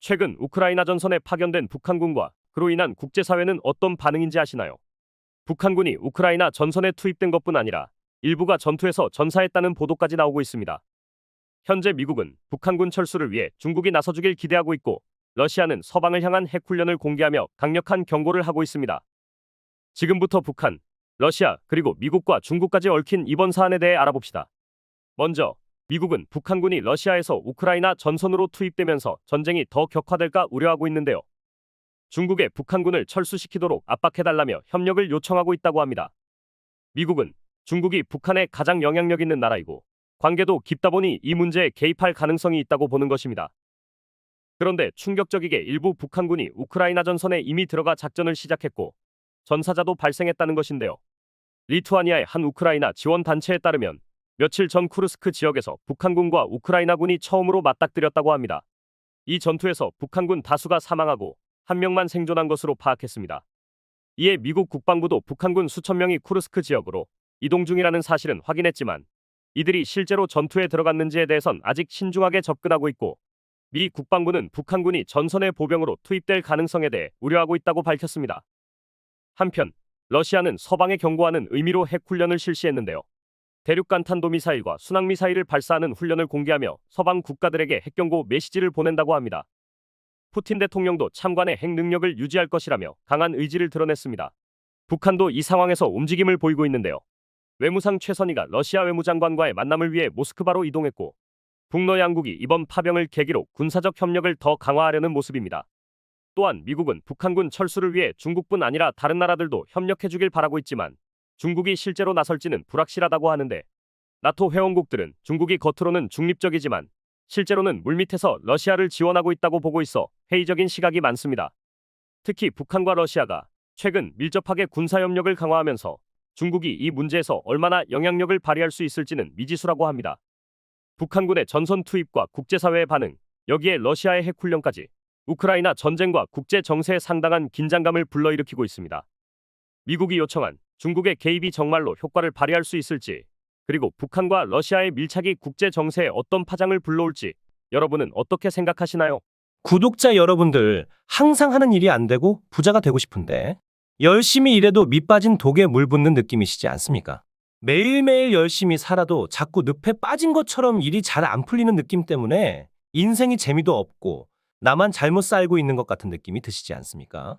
최근 우크라이나 전선에 파견된 북한군과 그로 인한 국제사회는 어떤 반응인지 아시나요? 북한군이 우크라이나 전선에 투입된 것뿐 아니라 일부가 전투에서 전사했다는 보도까지 나오고 있습니다. 현재 미국은 북한군 철수를 위해 중국이 나서주길 기대하고 있고 러시아는 서방을 향한 핵훈련을 공개하며 강력한 경고를 하고 있습니다. 지금부터 북한, 러시아 그리고 미국과 중국까지 얽힌 이번 사안에 대해 알아봅시다. 먼저 미국은 북한군이 러시아에서 우크라이나 전선으로 투입되면서 전쟁이 더 격화될까 우려하고 있는데요. 중국에 북한군을 철수시키도록 압박해달라며 협력을 요청하고 있다고 합니다. 미국은 중국이 북한에 가장 영향력 있는 나라이고 관계도 깊다 보니 이 문제에 개입할 가능성이 있다고 보는 것입니다. 그런데 충격적이게 일부 북한군이 우크라이나 전선에 이미 들어가 작전을 시작했고 전사자도 발생했다는 것인데요. 리투아니아의 한 우크라이나 지원 단체에 따르면 며칠 전 쿠르스크 지역에서 북한군과 우크라이나군이 처음으로 맞닥뜨렸다고 합니다. 이 전투에서 북한군 다수가 사망하고 한 명만 생존한 것으로 파악했습니다. 이에 미국 국방부도 북한군 수천 명이 쿠르스크 지역으로 이동 중이라는 사실은 확인했지만 이들이 실제로 전투에 들어갔는지에 대해선 아직 신중하게 접근하고 있고 미 국방부는 북한군이 전선의 보병으로 투입될 가능성에 대해 우려하고 있다고 밝혔습니다. 한편 러시아는 서방에 경고하는 의미로 핵 훈련을 실시했는데요. 대륙간 탄도미사일과 순항미사일을 발사하는 훈련을 공개하며 서방 국가들에게 핵경고 메시지를 보낸다고 합니다. 푸틴 대통령도 참관의 핵 능력을 유지할 것이라며 강한 의지를 드러냈습니다. 북한도 이 상황에서 움직임을 보이고 있는데요. 외무상 최선희가 러시아 외무장관과의 만남을 위해 모스크바로 이동했고 북러 양국이 이번 파병을 계기로 군사적 협력을 더 강화하려는 모습입니다. 또한 미국은 북한군 철수를 위해 중국뿐 아니라 다른 나라들도 협력해주길 바라고 있지만 중국이 실제로 나설지는 불확실하다고 하는데 나토 회원국들은 중국이 겉으로는 중립적이지만 실제로는 물밑에서 러시아를 지원하고 있다고 보고 있어 회의적인 시각이 많습니다. 특히 북한과 러시아가 최근 밀접하게 군사협력을 강화하면서 중국이 이 문제에서 얼마나 영향력을 발휘할 수 있을지는 미지수라고 합니다. 북한군의 전선 투입과 국제사회의 반응, 여기에 러시아의 핵훈련까지 우크라이나 전쟁과 국제 정세에 상당한 긴장감을 불러일으키고 있습니다. 미국이 요청한 중국의 개입이 정말로 효과를 발휘할 수 있을지, 그리고 북한과 러시아의 밀착이 국제 정세에 어떤 파장을 불러올지 여러분은 어떻게 생각하시나요? 구독자 여러분들, 항상 하는 일이 안 되고 부자가 되고 싶은데, 열심히 일해도 밑 빠진 독에 물 붓는 느낌이시지 않습니까? 매일매일 열심히 살아도 자꾸 늪에 빠진 것처럼 일이 잘 안 풀리는 느낌 때문에 인생이 재미도 없고 나만 잘못 살고 있는 것 같은 느낌이 드시지 않습니까?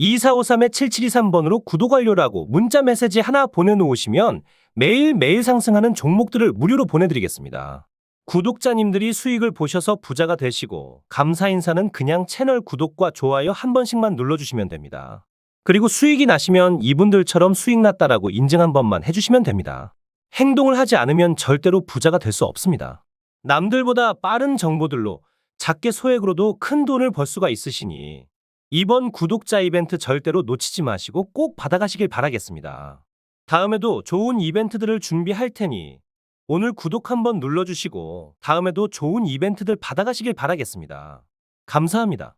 010-2453-7723번으로 구독 완료라고 문자 메시지 하나 보내놓으시면 매일매일 상승하는 종목들을 무료로 보내드리겠습니다. 구독자님들이 수익을 보셔서 부자가 되시고 감사 인사는 그냥 채널 구독과 좋아요 한 번씩만 눌러주시면 됩니다. 그리고 수익이 나시면 이분들처럼 수익 났다라고 인증 한 번만 해주시면 됩니다. 행동을 하지 않으면 절대로 부자가 될 수 없습니다. 남들보다 빠른 정보들로 작게 소액으로도 큰 돈을 벌 수가 있으시니 이번 구독자 이벤트 절대로 놓치지 마시고 꼭 받아가시길 바라겠습니다. 다음에도 좋은 이벤트들을 준비할 테니 오늘 구독 한번 눌러주시고 다음에도 좋은 이벤트들 받아가시길 바라겠습니다. 감사합니다.